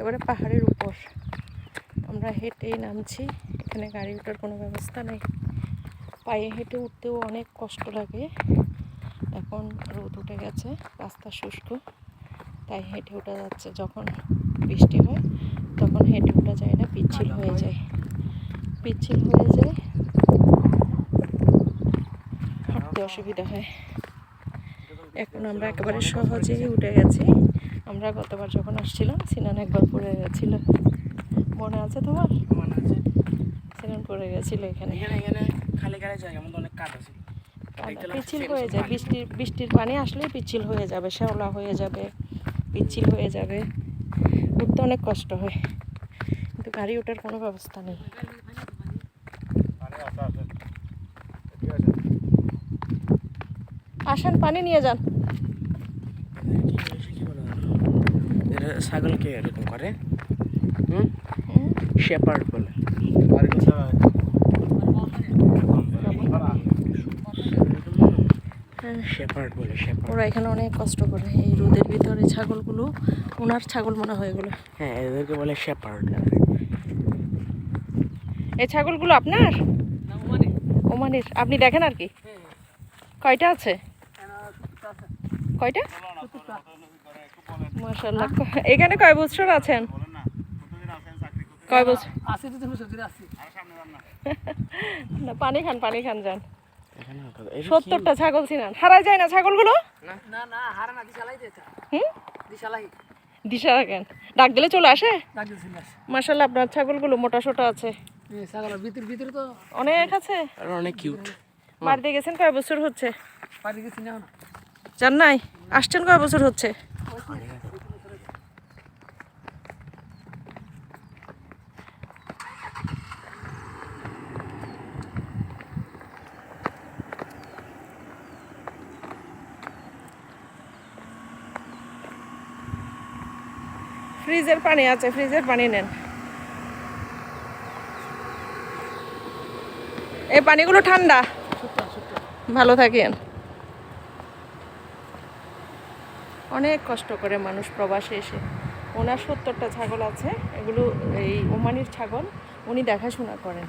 একেবারে পাহাড়ের উপর। আমরা হেঁটেই নামছি এখানে গাড়ি ওঠার কোনো ব্যবস্থা নেই। পায়ে হেঁটে উঠতেও অনেক কষ্ট লাগে। এখন রোদ উঠে গেছে রাস্তা শুষ্ক তাই হেঁটে ওঠা যাচ্ছে। যখন বৃষ্টি হয় তখন হেঁটে ওঠা যায় না পিচ্ছিল হয়ে যায়। পিচ্ছিল হয়ে যায় হাঁটতে অসুবিধা হয়। এখন আমরা একেবারে সহজেই উঠে গেছি। আমরা গতবার যখন আসছিলাম সিনান একবার পড়ে গেছিল। মনে আছে তোমার? মনে আছে। সিনান পড়ে গেছিল এখানে। এখানে এখানে খালি খালি জায়গা মধ্যে অনেক দেখতে লাগছে পিচ্ছিল হয়ে যায়। বৃষ্টির বৃষ্টির পানি আসলে পিচ্ছিল হয়ে যাবে শ্যাওলা হয়ে যাবে পিচ্ছিল হয়ে যাবে। উঠতে অনেক কষ্ট হয়। কিন্তু গাড়ি ওঠার কোনো ব্যবস্থা নেই। আসেন পানি নিয়ে যান কি বলে এটা ছাগলকে এরকম করে হুম? হুম, শেপার্ড বলে। হ্যাঁ। শেপার্ড বলে শেপার্ড ওরা এখানে অনেক কষ্ট করে এই রোদের ভিতরে ছাগলগুলো ওনার ছাগল মনে হয় এগুলো। হ্যাঁ এদেরকে বলে শেপার্ড এই ছাগলগুলো আপনার? ওমানের। আপনি দেখেন আর কি? কয়টা আছে? কয়টা? এখানে কয় বছর আছেন? কয় বছর? আসি তো তুমি সত্যি আসি না। পানি খান পানি খান যান? সত্তরটা ছাগল ছিলেন। হারাই যায় না ছাগলগুলো? না না হারা না দিশালাই হুম? দিশালাই দিশা রাখেন। ডাক দিলে চলে আসে? মাশাল্লাহ আপনার ছাগলগুলো মোটা সোটা আছে। ছাগলের ভিতর তো অনেক আছে। আর অনেক কিউট বাড়িতে গেছেন কয় বছর হচ্ছে? বাড়ি গেছি না জান নাই? আসছেন কয় বছর হচ্ছে? ফ্রিজের পানি আছে, ফ্রিজের পানি নেন। এই পানিগুলো ঠান্ডা। ভালো থাকেন। অনেক কষ্ট করে মানুষ প্রবাসে এসে। ওনার সত্তরটা ছাগল আছে, এগুলো এই ওমানির ছাগল, উনি দেখাশোনা করেন।